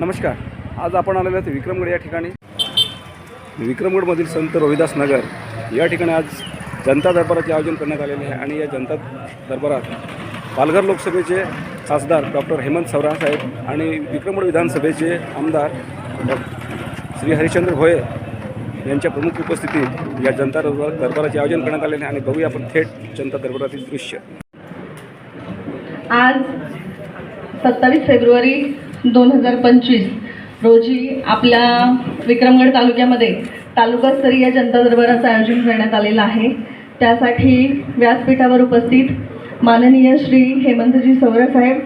नमस्कार. आज आपण आलेलो आहोत विक्रमगड या ठिकाणी. विक्रमगडमधील संत रोहिदास नगर या ठिकाणी आज जनता दरबाराचे आयोजन करण्यात आलेले आहे आणि या जनता दरबारात पालघर लोकसभेचे खासदार डॉक्टर हेमंत सवरा साहेब आणि विक्रमगड विधानसभेचे आमदार श्री हरिश्चंद्र भोये यांच्या प्रमुख उपस्थितीत या जनता दरबार दरबाराचे आयोजन करण्यात आलेले आहे आणि बघूया आपण थेट जनता दरबारातील दृश्य. आज सत्तावीस फेब्रुवारी दोन हजार पंचवीस रोजी आपल्या विक्रमगड तालुक्यामध्ये तालुकास्तरीय जनता दरबाराचं आयोजन करण्यात आलेलं आहे. त्यासाठी व्यासपीठावर उपस्थित माननीय श्री हेमंतजी सवरासाहेब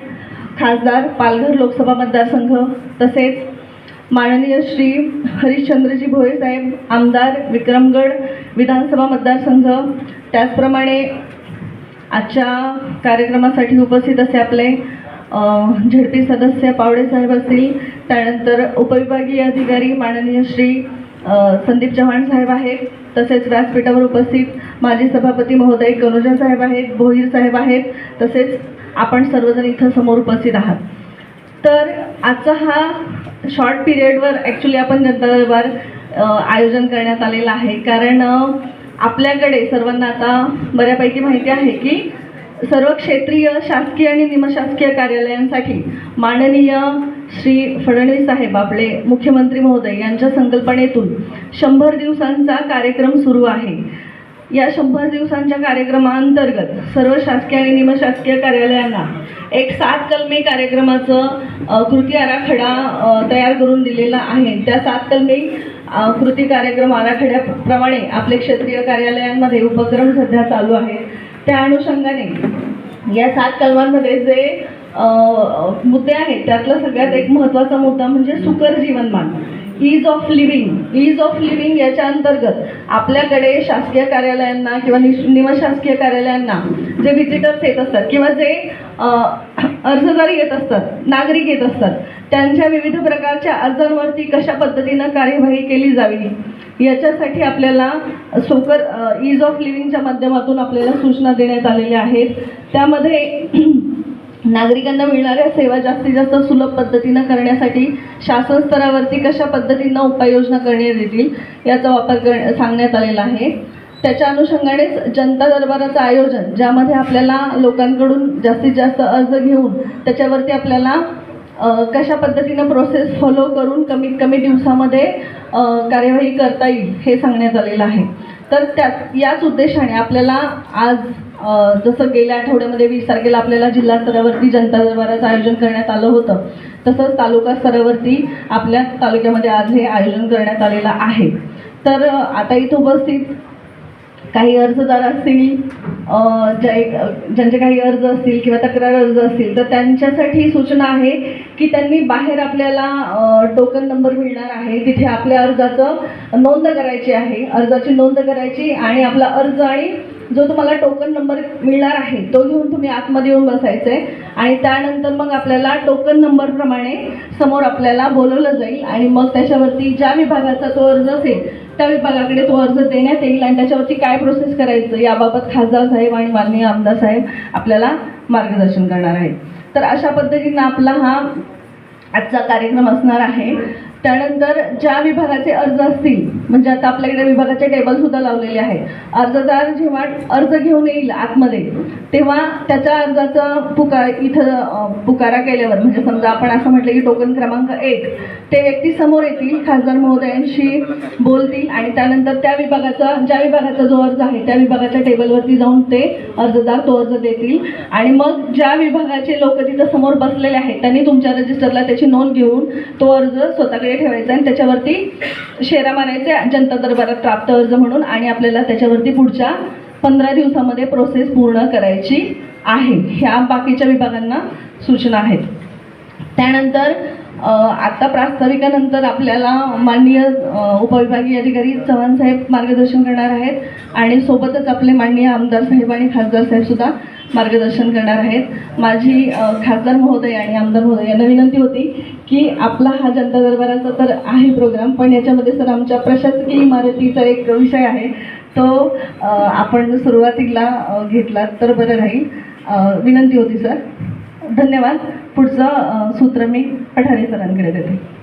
खासदार पालघर लोकसभा मतदारसंघ तसेच माननीय श्री हरिश्चंद्रजी भोये साहेब आमदार विक्रमगड विधानसभा मतदारसंघ त्याचप्रमाणे आजच्या कार्यक्रमासाठी उपस्थित असे आपले झडपी सदस्य पावडे साहेब असतील त्यानंतर उपविभागीय अधिकारी माननीय श्री संदीप चव्हाण साहेब आहेत तसेच व्यासपीठावर उपस्थित माजी सभापती महोदय कनुजा साहेब आहेत भोईर साहेब आहेत तसेच आपण सर्वजण इथं समोर उपस्थित आहात. तर आजचा हा शॉर्ट पिरियडवर ॲक्च्युली आपण जनता दरबार आयोजन करण्यात आलेला आहे. कारण आपल्याकडे सर्वांना आता बऱ्यापैकी माहिती आहे की सर्व क्षेत्रीय शासकीय आणि निमशासकीय कार्यालयांसाठी माननीय श्री फडणवीस साहेब आपले मुख्यमंत्री महोदय यांच्या संकल्पनेतून शंभर दिवसांचा कार्यक्रम सुरू आहे. या शंभर दिवसांच्या कार्यक्रमाअंतर्गत सर्व शासकीय आणि निमशासकीय कार्यालयांना एक सात कलमे कार्यक्रमाचं कृती आराखडा तयार करून दिलेला आहे. त्या सात कलमे कृती कार्यक्रम आराखड्याप्रमाणे आपले क्षेत्रीय कार्यालयांमध्ये उपक्रम सध्या चालू आहेत. त्या अनुषंगाने. या सात कलमांमध्ये जे मुद्दे आहेत त्यातला सगळ्यात एक महत्त्वाचा मुद्दा म्हणजे सुकर जीवनमान. Ease of living ease of living याच्या अंतर्गत आपल्याकडे शासकीय कार्यालयांना किंवा निश निमशासकीय कार्यालयांना जे व्हिजिटर्स येत असतात किंवा जे अर्जदार येत असतात नागरिक येत असतात त्यांच्या विविध प्रकारच्या अर्जांवरती कशा पद्धतीनं कार्यवाही केली जावी? याच्यासाठी आपल्याला सोकर ईज ऑफ लिव्हिंगच्या माध्यमातून आपल्याला सूचना देण्यात आलेल्या आहेत. त्यामध्ये नागरिकांना मिळणाऱ्या सेवा जास्तीत जास्त सुलभ पद्धतीनं करण्यासाठी शासन स्तरावरती कशा पद्धतीनं उपाययोजना करण्यात येतील याचा वापर कर सांगण्यात आलेला आहे. त्याच्या अनुषंगानेच जनता दरबाराचं आयोजन ज्यामध्ये आपल्याला लोकांकडून जास्तीत जास्त अर्ज घेऊन त्याच्यावरती आपल्याला कशा पद्धतीनं प्रोसेस फॉलो करून कमीत कमी दिवसामध्ये कार्यवाही करता येईल हे सांगण्यात आलेलं आहे. तर त्यात याच उद्देशाने आपल्याला आज जसं गेल्या आठवड्यामध्ये वीस तारखेला आपल्याला जिल्हा स्तरावरती जनता दरबाराचं आयोजन करण्यात आलं होतं तसंच तालुका स्तरावरती आपल्या तालुक्यामध्ये आज हे आयोजन करण्यात आलेलं आहे. तर आता इथं उपस्थित काही अर्जदार असतील ज्या ज्यांचे काही अर्ज असतील किंवा तक्रार अर्ज असतील तर त्यांच्यासाठी सूचना आहे की त्यांनी बाहेर आपल्याला टोकन नंबर मिळणार आहे. तिथे आपल्या अर्जाचं नोंद करायची आहे. अर्जाची नोंद करायची आणि आपला अर्ज आणि जो तुम्हाला टोकन नंबर मिळणार आहे तो घेऊन तुम्ही आतमध्ये येऊन बसायचं आहे आणि त्यानंतर मग आपल्याला टोकन नंबरप्रमाणे समोर आपल्याला बोलवलं जाईल. आणि मग त्याच्यावरती ज्या विभागाचा तो अर्ज असेल त्या विभागाकडे तो अर्ज देण्यात येईल. आणि त्याच्यावरती काय प्रोसेस करायचं याबाबत खासदार साहेब आणि माननीय आमदार साहेब आपल्याला मार्गदर्शन करणार आहेत. तर अशा पद्धतीनं आपला हा आजचा कार्यक्रम असणार आहे. त्यानंतर ज्या विभागाचे अर्ज असतील म्हणजे आता आपल्याकडे विभागाचे टेबल सुद्धा लावलेले आहेत अर्जदार जेव्हा अर्ज घेऊन येईल आतमध्ये तेव्हा त्याच्या अर्जाचा पुकार इथं पुकारा केल्यावर म्हणजे समजा आपण असं म्हटलं की टोकन क्रमांक एक ते व्यक्ती समोर येतील खासदार महोदयांशी बोलतील आणि त्यानंतर त्या विभागाचा ज्या विभागाचा जो अर्ज आहे त्या विभागाच्या टेबलवरती जाऊन ते अर्जदार तो अर्ज देतील. आणि मग ज्या विभागाचे लोक तिथं समोर बसलेले आहेत त्यांनी तुमच्या रजिस्टरला त्याची नोंद घेऊन तो अर्ज स्वतःकडे ठेवायचा आणि त्याच्यावरती शेरा मारायचे जनता दरबारात प्राप्त अर्ज म्हणून आणि आपल्याला त्याच्यावरती पुढच्या पंधरा दिवसामध्ये प्रोसेस पूर्ण करायची आहे. ह्या बाकीच्या विभागांना सूचना आहेत. त्यानंतर आता प्रास्ताविकानंतर आपल्याला माननीय उपविभागीय अधिकारी चव्हाण साहेब मार्गदर्शन करणार आहेत आणि सोबतच आपले माननीय आमदार साहेब आणि खासदार साहेबसुद्धा मार्गदर्शन करणार आहेत. माझी खासदार महोदय आणि आमदार महोदय यांना विनंती होती की आपला हा जनता दरबाराचा तर आहे प्रोग्राम पण याच्यामध्ये सर आमच्या प्रशासकीय इमारतीचा एक विषय आहे. तो आपण सुरुवातीला घेतला तर बरं राहील. विनंती होती सर. धन्यवाद. पुढचं सूत्र मी पठारे सरांकडे देते.